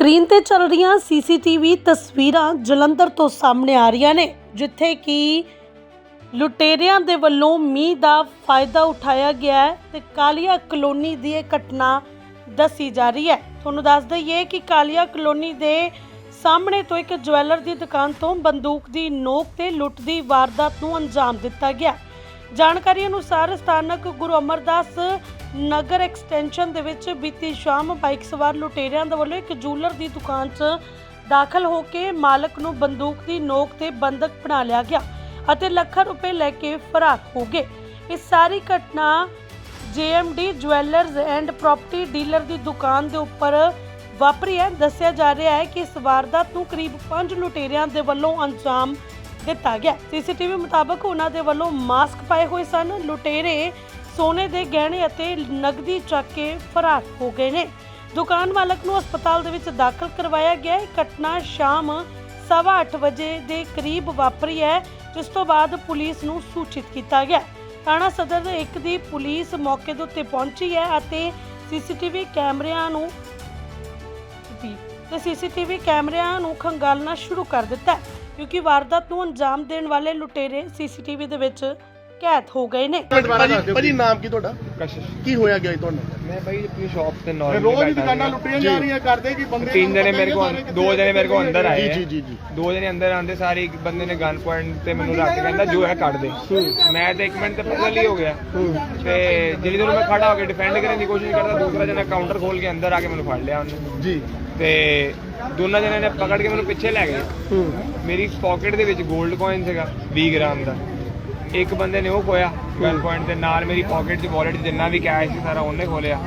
Screen ਤੇ ਚੱਲ ਰਹੀਆਂ ਸੀਸੀਟੀਵੀ ਤਸਵੀਰਾਂ ਜਲੰਧਰ ਤੋਂ ਸਾਹਮਣੇ ਆ ਰਹੀਆਂ ਨੇ, ਜਿੱਥੇ ਕਿ ਲੁਟੇਰਿਆਂ ਦੇ ਵੱਲੋਂ ਮੀਂਹ ਦਾ ਫਾਇਦਾ ਉਠਾਇਆ ਗਿਆ ਹੈ ਤੇ ਕਾਲੀਆ ਕਲੋਨੀ ਦੀ ਇਹ ਘਟਨਾ ਦੱਸੀ ਜਾ ਰਹੀ ਹੈ। ਤੁਹਾਨੂੰ ਦੱਸ ਦਈਏ ਕਿ ਕਾਲੀਆ ਕਲੋਨੀ ਦੇ ਸਾਹਮਣੇ ਤੋਂ ਇੱਕ ਜਵੈਲਰ ਦੀ ਦੁਕਾਨ ਤੋਂ ਬੰਦੂਕ ਦੀ ਨੋਕ ਤੇ ਲੁੱਟ ਦੀ ਵਾਰਦਾਤ ਨੂੰ ਅੰਜਾਮ ਦਿੱਤਾ ਗਿਆ। ਜਾਣਕਾਰੀ ਅਨੁਸਾਰ ਸਥਾਨਕ ਗੁਰੂ ਅਮਰਦਾਸ ਨਗਰ ਐਕਸਟੈਂਸ਼ਨ ਦੇ ਵਿੱਚ ਬੀਤੀ ਸ਼ਾਮ ਬਾਈਕ ਸਵਾਰ ਲੁਟੇਰਿਆਂ ਦੇ ਵੱਲੋਂ ਇੱਕ ਜੂਲਰ ਦੀ ਦੁਕਾਨ 'ਚ ਦਾਖਲ ਹੋ ਕੇ ਮਾਲਕ ਨੂੰ ਬੰਦੂਕ ਦੀ ਨੋਕ ਤੇ ਬੰਦਕ ਬਣਾ ਲਿਆ ਗਿਆ ਅਤੇ ਲੱਖਾਂ ਰੁਪਏ ਲੈ ਕੇ ਫਰਾਰ ਹੋ ਗਏ। ਇਸ ਸਾਰੀ ਘਟਨਾ JMD jewellers and property dealer ਦੀ ਦੁਕਾਨ ਦੇ ਉੱਪਰ ਵਾਪਰੀ ਹੈ। ਦੱਸਿਆ ਜਾ ਰਿਹਾ ਹੈ ਕਿ ਇਸ ਵਾਰਦਾਤ ਨੂੰ ਕਰੀਬ 5 ਲੁਟੇਰਿਆਂ ਦੇ ਵੱਲੋਂ ਅੰਜਾਮ ਦਿੱਤਾ ਗਿਆ। ਸੀਸੀਟੀਵੀ ਮੁਤਾਬਕ ਉਹਨਾਂ ਦੇ ਵੱਲੋਂ ਮਾਸਕ ਪਾਏ ਹੋਏ ਸਨ, ਲੁਟੇਰੇ ਸੋਨੇ ਦੇ ਗਹਿਣੇ ਅਤੇ ਨਗਦੀ ਚੱਕ ਕੇ ਫਰਾਰ ਹੋ ਗਏ ਨੇ। ਦੁਕਾਨ ਮਾਲਕ ਨੂੰ ਹਸਪਤਾਲ ਦੇ ਵਿੱਚ ਦਾਖਲ ਕਰਵਾਇਆ ਗਿਆ। ਹੈ ਘਟਨਾ ਸ਼ਾਮ ਸਵਾ ਅੱਠ ਵਜੇ ਦੇ ਕਰੀਬ ਵਾਪਰੀ ਹੈ, ਜਿਸ ਤੋਂ ਬਾਅਦ ਪੁਲਿਸ ਨੂੰ ਸੂਚਿਤ ਕੀਤਾ ਗਿਆ। ਥਾਣਾ ਸਦਰ ਦੇ ਇੱਕ ਦੀ ਪੁਲਿਸ ਮੌਕੇ ਦੇ ਉੱਤੇ ਪਹੁੰਚੀ ਹੈ ਅਤੇ ਸੀਸੀਟੀਵੀ ਕੈਮਰਿਆਂ ਨੂੰ ਵੀ ਤੇ ਸੀਸੀਟੀਵੀ ਕੈਮਰਿਆਂ ਨੂੰ ਖੰਗਾਲਣਾ ਸ਼ੁਰੂ ਕਰ ਦਿੱਤਾ ਕਿਉਂਕਿ ਵਾਰਦਾਤ ਨੂੰ ਅੰਜਾਮ ਦੇਣ ਵਾਲੇ ਲੁਟੇਰੇ ਸੀਸੀਟੀਵੀ ਦੇ ਵਿੱਚ ਕੈਦ ਹੋ ਗਏ ਨੇ। ਭਾਜੀ ਭਾਜੀ ਨਾਮ ਕੀ ਤੁਹਾਡਾ? ਕਸ਼ਿਸ਼। ਕੀ ਹੋਇਆ ਗਿਆ ਜੀ ਤੁਹਾਨੂੰ? ਮੈਂ ਭਾਈ ਆਪਣੀ ਸ਼ਾਪ ਤੇ ਨਾਰਮਲ ਰੋਜ਼ ਹੀ ਦੁਕਾਨਾਂ ਲੁੱਟੀਆਂ ਜਾ ਰਹੀਆਂ ਕਰਦੇ ਕਿ ਬੰਦੇ ਤਿੰਨ ਜਣੇ ਮੇਰੇ ਕੋਲ ਦੋ ਜਣੇ ਮੇਰੇ ਕੋਲ ਅੰਦਰ ਆਏ। ਜੀ। ਜੀ ਜੀ। ਜੀ ਦੋ ਜਣੇ ਅੰਦਰ ਆਂਦੇ ਸਾਰੇ ਇੱਕ ਬੰਦੇ ਨੇ ਗਨ ਪੁਆਇੰਟ ਤੇ ਮੈਨੂੰ ਰੱਖ ਕੇ ਕਹਿੰਦਾ ਜੋ ਹੈ ਕੱਢ ਦੇ। ਮੈਂ ਤੇ ਇੱਕ ਮਿੰਟ ਤੇ ਪਗਲ ਹੀ ਹੋ ਗਿਆ। ਤੇ ਜਿਹੜੀ ਦੇਰ ਮੈਂ ਖੜਾ ਹੋ ਕੇ ਡਿਫੈਂਡ ਕਰਨ ਦੀ ਕੋਸ਼ਿਸ਼ ਕਰਦਾ ਦੂਸਰਾ ਜਣਾ ਕਾਊਂਟਰ ਖੋਲ ਕੇ ਅੰਦਰ ਆ ਕੇ ਮੈਨੂੰ ਫੜ ਲਿਆ ਉਹਨੇ। ਜੀ। ਤੇ ਦੋਨਾਂ ਜਣਿਆਂ ਨੇ ਪਕੜ ਕੇ ਮੈਨੂੰ ਪਿੱਛੇ ਲੈ ਗਏ। ਮੇਰੀ ਪਾਕਟ ਦੇ ਵਿੱਚ 골ਡ ਕੋਇਨ ਸੀਗਾ 20 ਗ੍ਰਾਮ ਦਾ। ਇੱਕ ਬੰਦੇ ਨੇ ਉਹ ਖੋਇਆ ਗਨ ਪੁਆਇੰਟ ਦੇ ਨਾਲ ਮੇਰੀ ਪਾਕਟ 'ਚ ਵਾਲਟ ਜਿੰਨਾ ਵੀ ਕੈਸ਼ ਸੀ ਸਾਰਾ ਉਹਨੇ ਖੋਲਿਆ।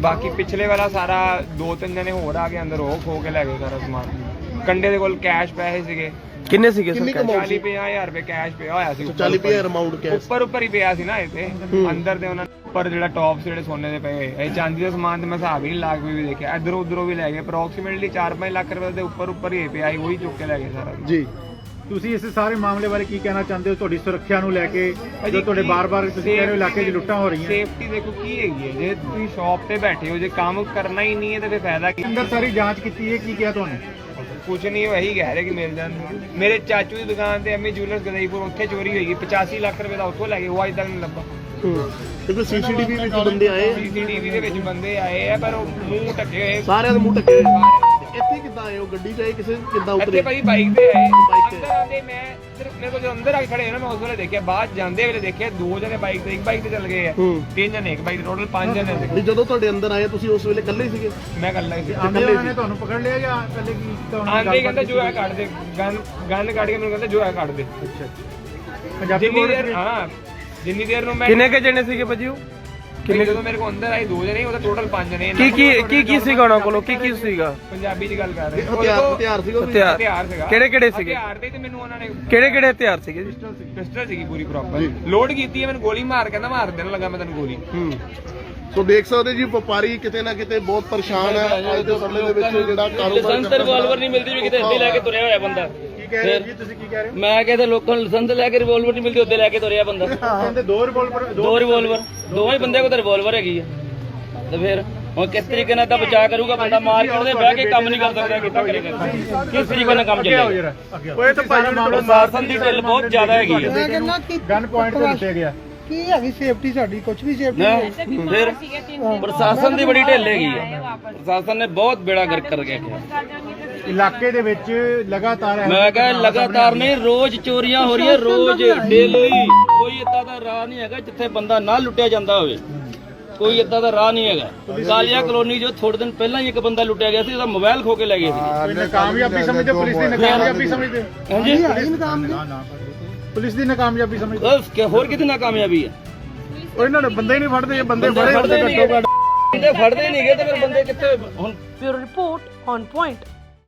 ਬਾਕੀ ਪਿਛਲੇ ਵਾਲਾ ਸਾਰਾ ਦੋ ਤਿੰਨ ਜਣੇ ਹੋਰ ਆ ਕੇ ਅੰਦਰ ਉਹ ਖੋ ਕੇ ਲੈ ਗਏ ਸਾਰਾ ਸਮਾਨ। ਕੰਡੇ ਦੇ ਕੋਲ ਕੈਸ਼ ਪੈਸੇ ਸੀਗੇ। ਕਿੰਨੇ ਸੀਗੇ ਕਿੰਨੀ ਸਰ ਕਮਾਉ 40 ਸੀ? 50000 ਰੁਪਏ ਕੈਸ਼ ਪਿਆ ਹੋਇਆ ਸੀ ਉੱਪਰ 40 ਰੁਪਏ ਅਮਾਉਂਟ ਕੈਸ਼ ਉੱਪਰ ਉੱਪਰ ਹੀ ਪਿਆ ਸੀ ਨਾ ਇਹ ਤੇ। ਅੰਦਰ ਤੇ ਉਹਨਾਂ ਨੇ ਉੱਪਰ ਜਿਹੜਾ ਟੌਪ ਜਿਹੜੇ ਸੋਨੇ ਦੇ ਪਏ ਇਹ ਚਾਂਦੀ ਦਾ ਸਮਾਨ ਤੇ ਮੈਂ ਹਿਸਾਬ ਹੀ ਨਹੀਂ ਲਾ ਕੇ ਵੀ ਦੇਖਿਆ। ਇਧਰੋਂ ਉਧਰੋਂ ਵੀ ਲੈ ਗਏ। ਅਪਰੋਕਸੀਮੇਟਲੀ 4-5 ਲੱਖ ਰੁਪਏ ਦੇ ਉੱਪਰ ਉੱਪਰ ਹੀ ਪਿਆ ਸੀ। ਉਹੀ ਚੁੱਕ ਕੇ ਲੈ ਗਏ ਸਾਰਾ ਜੀ। ਤੁਸੀਂ ਇਸ ਸਾਰੇ ਮਾਮਲੇ ਬਾਰੇ ਕੀ ਕਹਿਣਾ ਚਾਹੁੰਦੇ ਹੋ? ਤੁਹਾਡੀ ਸੁਰੱਖਿਆ ਨੂੰ ਲੈ ਕੇ ਜੋ ਤੁਹਾਡੇ ਬਾਰ-ਬਾਰ ਤੁਸੀਂ ਕਹਿ ਰਹੇ ਹੋ ਇਲਾਕੇ 'ਚ ਲੁੱਟਾਂ ਹੋ ਰਹੀਆਂ। ਸੇਫਟੀ ਦੇਖੋ ਕੀ ਹੈਗੀ ਹੈ। ਜੇ ਤੁਸੀਂ ਸ਼ਾਪ ਤੇ ਬੈਠੇ ਹੋ ਜੇ ਕੰਮ ਕਰਨਾ ਹੀ ਨਹੀਂ ਹੈ ਤਾਂ ਫਿਰ ਫਾਇਦਾ ਕੀ? ਅੰਦਰ ਸਾਰੀ ਜਾਂਚ ਕੀਤੀ ਹੈ ਕੀ ਕਿਹਾ ਤੁਹਾਨੂੰ? ਕੁਝ ਨਹੀਂ ਉਹ ਇਹੀ ਕਹਿ ਰਹੇ ਕਿ ਮਿਲ ਜਾਣ। ਮੇਰੇ ਚਾਚੂ ਦੀ ਦੁਕਾਨ ਤੇ ਐਮੀ ਜੁਐਲਰਸ ਗਦਈਪੁਰ ਉੱਥੇ ਚੋਰੀ ਹੋਈ ਗਈ 85 ਲੱਖ ਰੁਪਏ ਦਾ ਉੱਥੋਂ ਲੈ ਗਏ ਉਹ ਅਜੇ ਤੱਕ ਨਹੀਂ ਲੱਭਾ। ਹੂੰ ਕਿਉਂਕਿ ਸੀਸੀਟੀਵੀ ਵਿੱਚ ਬੰਦੇ ਆਏ ਸੀਸੀਟੀਵੀ ਦੇ ਵਿੱਚ ਬੰਦੇ ਆਏ ਆ ਪਰ ਉਹ ਮੂੰਹ ਢੱਕੇ ਹੋਏ। ਸਾਰਿਆਂ ਦੇ ਮੂੰਹ ਢੱਕੇ ਹੋਏ। ਇੱਥੇ ਕਿੱਦਾਂ ਆਏ ਹੋ? ਗੱਡੀ 'ਚ ਆਏ ਕਿਸੇ ਕਿੱਦਾਂ ਇੱਥੇ ਉਤਰੇ? ਭਾਈ ਬਾਈਕ ਤੇ ਆਏ। ਬਾਈਕ ਤੇ। ਆਂਦੇ ਮੈਂ ਸਿਰਫ ਮੇਰੇ ਕੋਲ ਜਦੋਂ ਅੰਦਰ ਆ ਕੇ ਖੜੇ ਹੋਏ ਨਾ ਮੈਂ ਉਸ ਵੇਲੇ ਦੇਖਿਆ ਬਾਅਦ ਜਾਂਦੇ ਵੇਲੇ ਦੇਖਿਆ ਦੋ ਜਣੇ ਬਾਈਕ ਤੇ ਇੱਕ ਬਾਈਕ ਤੇ ਚੱਲ ਗਏ ਆ। ਹੂੰ। ਤਿੰਨ ਜਣੇ ਇੱਕ ਬਾਈਕ ਤੇ ਟੋਟਲ ਪੰਜ ਜਣੇ ਵੀ ਸੀ ਜਦੋਂ ਤੁਹਾਡੇ ਅੰਦਰ ਆਏ ਤੁਸੀਂ ਉਸ ਵੇਲੇ ਇਕੱਲੇ ਹੀ ਸੀਗੇ? ਮੈਂ ਇਕੱਲਾ ਹੀ ਸੀ। ਆਂਦੇ ਉਹਨਾਂ ਨੇ ਤੁਹਾਨੂੰ ਪਕੜ ਲਿਆ ਜਾਂ ਪਹਿਲੇ ਕੀ ਕੀਤਾ ਉਹਨਾਂ? ਆਂਦੇ ਹੀ ਕਹਿੰਦਾ ਜੋ ਹੈ ਕੱਢ ਦੇ। ਗਨ ਗਨ ਕੱਢ ਕੇ ਮੈਨੂੰ ਕਹਿੰਦਾ ਜੋ ਹੈ ਕੱਢ ਦੇ। ਪੰਜਾਬੀ ਜਿੰਨੀ ਬੋਲ ਦੇਰ ਹਾਂ ਜਿੰਨੀ ਦੇਰ ਨੂੰ ਮੈਂ ਕਿੰਨੇ ਕੇ ਜਣੇ ਸੀਗੇ ਭਾਜੀ ਉਹ? ਕਿੰਨੇ ਜਦੋਂ ਮੇਰੇ ਕੋਲ ਅੰਦਰ ਆਏ ਦੋ ਜਣੇ ਉਹਦਾ ਟੋਟਲ ਪੰਜ ਜਣੇ ਕੀ ਕੀ ਕੀ ਕੀ ਸੀਗਾ ਉਹਨਾਂ ਕੋਲੋਂ? ਕੀ ਕੀ ਸੀਗਾ? ਪੰਜਾਬੀ ਚ ਗੱਲ ਕਰ ਰਹੇ ਹਥਿਆਰ ਹਥਿਆਰ ਸੀਗਾ? ਹਥਿਆਰ। ਹਥਿਆਰ ਸੀਗਾ। ਕਿਹੜੇ ਕਿਹੜੇ ਸੀਗੇ? ਹਥਿਆਰ ਦੇ ਤੇ ਮੈਨੂੰ ਉਹਨਾਂ ਨੇ ਕਿਹੜੇ ਕਿਹੜੇ ਹਥਿਆਰ ਸੀਗੇ ਜੀ? ਪਿਸਟਲ ਸੀਗੀ ਪੂਰੀ ਪ੍ਰੋਪਰ ਲੋਡ ਕੀਤੀ ਹੈ ਮੈਨੂੰ ਗੋਲੀ ਮਾਰ ਕਹਿੰਦਾ ਮਾਰ ਦੇਣ ਲੱਗਾ ਮੈਂ ਤੈਨੂੰ ਗੋਲੀ। ਹੂੰ। ਸੋ ਦੇਖ ਸਕਦੇ ਜੀ ਵਪਾਰੀ ਕਿਤੇ ਨਾ ਕਿਤੇ ਬਹੁਤ ਪਰੇਸ਼ਾਨ ਹੈ। ਅੱਜ ਦੇ ਸਮੇਂ ਦੇ ਵਿੱਚ ਜਿਹੜਾ ਕਾਰੋਬਾਰ ਲਾਇਸੈਂਸ ਤੇ ਰਿਵਾਲਵਰ ਨਹੀਂ ਮਿਲਦੀ ਵੀ ਕਿਤੇ ਇੱਥੇ ਲੈ ਕੇ ਤੁਰਿਆ ਹੋਇਆ ਬੰਦਾ। ਕੀ ਕਹਿ ਰਹੇ ਹੋ? ਜੀ ਤੁਸੀਂ ਕੀ ਕਹਿ ਰਹੇ ਮੈਂ ਕਹਿੰਦਾ ਲੋਕਾਂ ਨੂੰ ਲਾਇਸੈਂਸ ਲੈ ਕੇ ਰਿਵਾਲਵਰ ਨਹੀਂ ਮਿਲਦੀ ਉੱਤੇ ਲੈ ਕੇ ਤੁਰਿਆ ਬੰਦਾ। ਹੋ ਕਹਿੰਦੇ ਦੋ ਰਿਵੋਲਵਰ ਦੋ ਰਿਵਾਲਵਰ ਦੋਵੇਂ ਹੀ ਬੰਦੇ ਕੋਲ ਤਾਂ ਰਿਵਾਲਵਰ ਹੈਗੀ ਆ। ਤੇ ਫਿਰ ਹੁਣ ਕਿਸ ਤਰੀਕੇ ਨਾਲ ਤਾਂ ਬਚਾ ਕਰੂਗਾ ਬੰਦਾ? ਮਾਰਕੀਟ ਦੇ ਬਹਿ ਕੇ ਕੰਮ ਨਹੀਂ ਕਰ ਸਕਦਾ ਕਿੱਦਾਂ ਕਰੇਗਾ? ਕਿਸ ਤਰੀਕੇ ਨਾਲ ਕੰਮ ਚੱਲੇਗਾ? ਓਏ ਤਾਂ ਭਾਈ ਪ੍ਰਸ਼ਾਸਨ ਦੀ ਢਿੱਲ ਬਹੁਤ ਜ਼ਿਆਦਾ ਹੈਗੀ ਕਿ ਗਨ ਪੁਆਇੰਟ ਤੇ ਲੁੱਟਿਆ ਗਿਆ। ਕੀ ਹੈਗੀ ਸੇਫਟੀ ਸਾਡੀ? ਕੁਝ ਵੀ ਸੇਫਟੀ ਨਾ ਫਿਰ ਪ੍ਰਸ਼ਾਸਨ ਦੀ ਬੜੀ ਢਿੱਲ ਹੈਗੀ ਆ। ਪ੍ਰਸ਼ਾਸਨ ਨੇ ਬਹੁਤ ਬੇੜਾ ਗਰਕ ਕਰ ਗਿਆ ਇਲਾਕੇ ਦੇ ਵਿੱਚ ਲਗਾਤਾਰ ਇਹੋ ਮੈਂ ਕਹਾਂ ਲਗਾਤਾਰ ਨਹੀਂ ਰੋਜ਼ ਚੋਰੀਆਂ ਹੋ ਰਹੀਆਂ ਰੋਜ਼ ਡੇਲੀ ਕੋਈ ਇਦਾਂ ਦਾ ਰਾਹ ਨਹੀਂ ਹੈਗਾ ਜਿੱਥੇ ਬੰਦਾ ਨਾ ਲੁੱਟਿਆ ਜਾਂਦਾ ਹੋਵੇ। ਕੋਈ ਇਦਾਂ ਦਾ ਰਾਹ ਨਹੀਂ ਹੈਗਾ। ਕਾਲੀਆ ਕਲੋਨੀ ਜੋ ਥੋੜੇ ਦਿਨ ਪਹਿਲਾਂ ਹੀ ਇੱਕ ਬੰਦਾ ਲੁੱਟਿਆ ਗਿਆ ਸੀ ਉਹਦਾ ਮੋਬਾਈਲ ਖੋ ਕੇ ਲੈ ਗਏ ਸੀ। ਨਾਕਾਮਯਾਬੀ ਸਮਝਦੇ ਪੁਲਿਸ ਦੀ ਨਾਕਾਮਯਾਬੀ ਸਮਝਦੇ ਹਾਂਜੀ। ਨਾ ਨਾ ਪੁਲਿਸ ਦੀ ਨਾਕਾਮਯਾਬੀ ਸਮਝਦੇ ਬਸ ਕਿ ਹੋਰ ਕਿਤੇ ਨਾਕਾਮਯਾਬੀ ਹੈ? ਉਹ ਇਹਨਾਂ ਨੇ ਬੰਦੇ ਹੀ ਨਹੀਂ ਫੜਦੇ ਜੇ ਬੰਦੇ ਫੜੇ ਫੜਦੇ ਨਹੀਂ ਘੱਟੋ ਘੱਟ। ਬੰਦੇ ਫੜਦੇ ਨਹੀਂ ਗਏ ਤੇ ਫਿਰ ਬੰਦੇ ਕਿੱਥੇ ਹੁਣ ਬਿਊਰੋ ਰਿਪੋਰਟ ਔਨ ਪੁਆਇੰਟ।